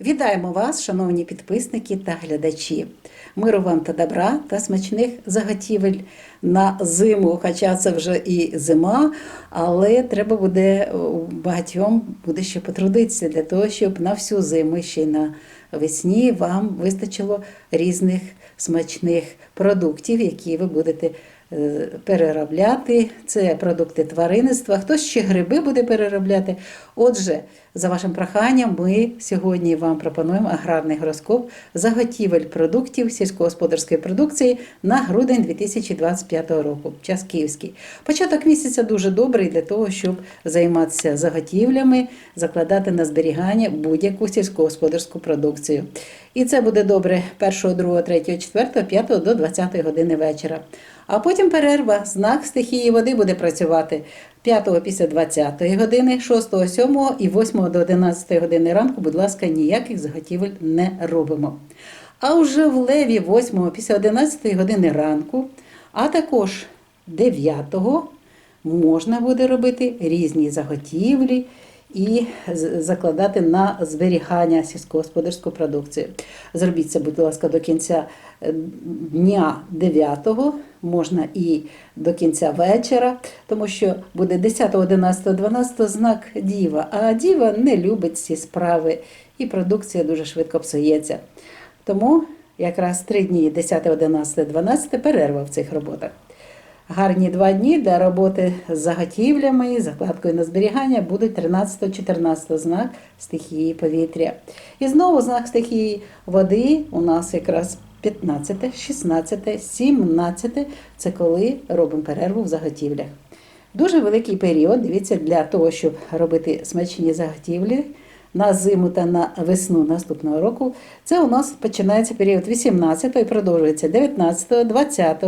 Вітаємо вас, шановні підписники та глядачі. Миру вам та добра та смачних заготівель на зиму, хоча це вже і зима, але треба буде у багатьом буде ще потрудитися для того, щоб на всю зиму ще й на весні вам вистачило різних смачних продуктів, які ви будете е, переробляти. Це продукти тваринництва, хтось ще гриби буде переробляти. Отже, за вашим проханням, ми сьогодні вам пропонуємо аграрний гороскоп заготівель продуктів сільськогосподарської продукції на грудень 2025 року. Час київський. Початок місяця дуже добрий для того, щоб займатися заготівлями, закладати на зберігання будь-яку сільськогосподарську продукцію. І це буде добре 1, 2, 3, 4, 5 до 20 години вечора. А потім перерва, знак стихії води буде працювати 5 після 20 години, 6, 7 і 8 до 11 години ранку, будь ласка, ніяких заготівель не робимо. А вже в леві 8 після 11 години ранку, а також 9 можна буде робити різні заготівлі і закладати на зберігання сільськогосподарську продукцію. Зробіть це, будь ласка, до кінця е, дня 9 можна і до кінця вечора, тому що буде 10, 11, 12 знак діва, а діва не любить ці справи, і продукція дуже швидко псується. Тому якраз три дні 10, 11, 12 перерва в цих роботах. Гарні два дні для роботи з заготівлями, закладкою на зберігання будуть 13-14 знак стихії повітря. І знову знак стихії води у нас якраз 15, 16, 17 це коли робимо перерву в заготівлях. Дуже великий період, дивіться, для того, щоб робити смачні заготівлі на зиму та на весну наступного року. Це у нас починається період 18 і продовжується 19, 20.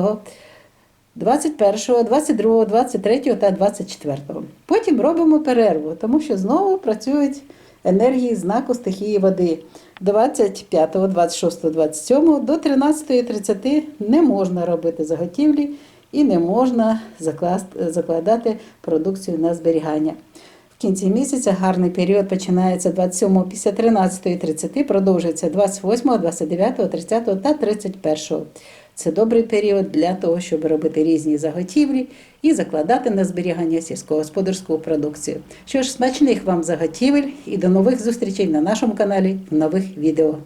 21, 22, 23 та 24. Потім робимо перерву, тому що знову працюють енергії знаку стихії води. 25, 26, 27 до 13, 30 не можна робити заготівлі і не можна закладати продукцію на зберігання. В кінці місяця гарний період починається 27 після 13 30, продовжується 28, 29, 30 та 31. Це добрий період для того, щоб робити різні заготівлі і закладати на зберігання сільськогосподарську продукцію. Що ж, смачних вам заготівель і до нових зустрічей на нашому каналі в нових відео.